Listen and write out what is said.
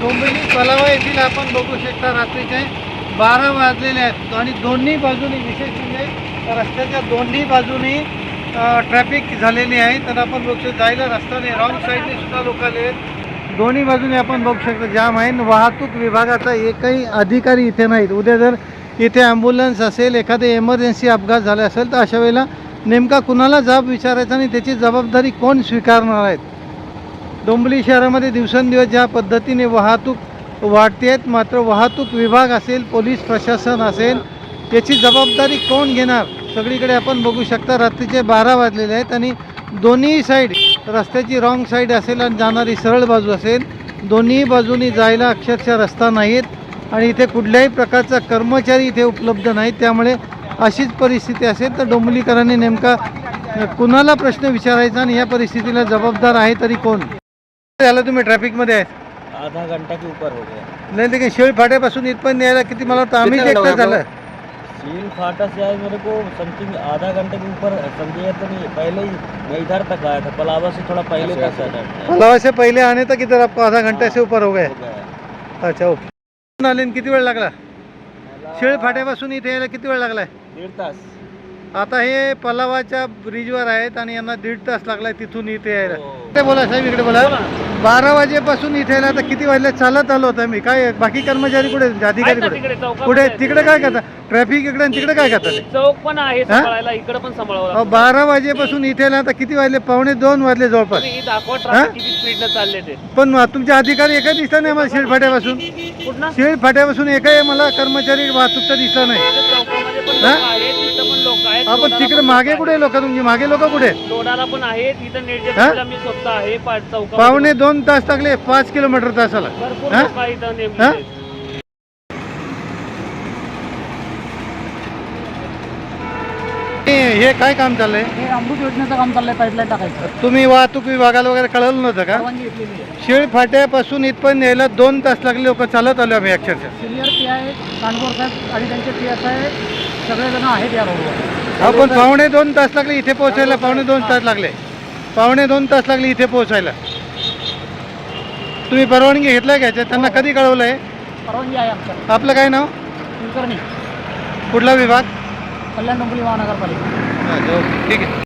डोंबिवली तलावा येथील आपण बघू शकता रात्रीचे बारा वाजलेले आहेत. आणि दोन्ही बाजूनी विशेष म्हणजे रस्त्याच्या दोन्ही बाजूनी ट्रॅफिक झालेली आहे. तर आपण बघू शकतो जायला रस्ता नाही रॉंग साईडने सुद्धा लोक आले आहेत. दोन्ही बाजूने आपण बघू शकतो जाम आहे. वाहतूक विभागाचा एकही अधिकारी इथे नाहीत. उद्या जर इथे ॲम्ब्युलन्स असेल एखादे एमर्जन्सी अपघात झाले असेल तर अशा वेळेला नेमका कुणाला जाब विचारायचा आणि त्याची जबाबदारी कोण स्वीकारणार आहेत डोंबिवली शहरामध्ये दिवसेंदिवस ज्या पद्धतीने वाहतूक वाढते आहेत मात्र वाहतूक विभाग असेल पोलीस प्रशासन असेल याची जबाबदारी कोण घेणार? सगळीकडे आपण बघू शकता रात्रीचे बारा वाजलेले आहेत आणि दोन्ही साईड रस्त्याची रॉंग साईड असेल आणि जाणारी सरळ बाजू असेल दोन्ही बाजूनी जायला अक्षरशः रस्ता नाहीत आणि इथे कुठल्याही प्रकारचा कर्मचारी इथे उपलब्ध नाहीत. त्यामुळे अशीच परिस्थिती असेल तर डोंबिवलीकरांनी नेमका कुणाला प्रश्न विचारायचा आणि या परिस्थितीला जबाबदार आहे तरी कोण? झालं तुम्ही ट्रॅफिकमध्ये? आहे आधा घंटा के ऊपर हो गया. नाही ते काही शेळ फाट्यापासून इथपर्यंत यायला किती? मला वाटतं आम्ही एकटं झालं सील फाटा से आए मेरे को समथिंग आधा घंटे के ऊपर समझिए तो नहीं पहले ही मैं इधर तक आया था पलावा से थोड़ा पहले तक आया था। पलावा से पहिले आने तक इधर आपको आधा घंटा से ऊपर हो गए हो गया। अच्छा ओके। आले किती वेळ लागला? शेळ फाट्यापासून इथे यायला किती वेळ लागलाय दीड तास। आता हे पलावाच्या ब्रिजवर आहेत आणि यांना दीड तास लागलाय तिथून इथे यायला. हो. इकडे बोला साहेब इकडे बोला. बारा वाजेपासून इथे यायला आता किती वाजले? चालत आलो होतो मी. काय बाकी कर्मचारी कुठे अधिकारी कुठे कुठे. तिकडे काय करता ट्रॅफिक इकडे आणि तिकडे काय करता ते चौक पण आहे हा? सांभाळायला इकडे पण सांभाळावं अहो. बारा वाजेपासून इथे यायला आता किती वाजले? पावणे दोन वाजले जवळपास. तुम्ही दाखवा हा? ट्रॅफिक किती स्पीडनं चालले ते. पण मग तुमचे अधिकारी एका दिसला नाही मला शेळ फाट्यापासून कुठं शेळ फाट्यापासून एकही मला कर्मचारी वाहतूकचा दिसला नाही. चौकामध्ये पण हा? लोक आहेत. आपण तिकडे मागे कुठे लोक? तुमची मागे लोक कुठे? आहेत. लोणाला पण आहे तिथं हा? मी स्वतः आहे पावणे दोन तास लागले पाच किलोमीटर तासाला. भरपूर हा? लोक इथं हा? नेमले हे हे काय काम चाललंय? हे अमृत योजनेचं काम चाललंय पाईपलाईन टाकायचं. तुम्ही वाहतूक विभागाला वगैरे कळवलं नव्हतं का? परवानगी घेतलेली आहे. शेळ फाट्यापासून इथपर्यंत यायला दोन तास लागले लोक चालत आलो आम्ही अक्षरशः. सिनियर पी आय कानगोर साहेब आणि त्यांचे पी एस आय सगळेजण आहेत या रोडवर आपण पावणे दोन तास लागले इथे पोहोचायला पावणे दोन तास लागले. पावणे दोन तास लागले इथे पोहोचायला. तुम्ही परवानगी घेतलाय का याच्यात? त्यांना कधी कळवलंय? परवानगी आहे आपलं काय नाव? कुठला विभाग? कल्याण डोंबिवली महानगरपालिका. ठीक आहे.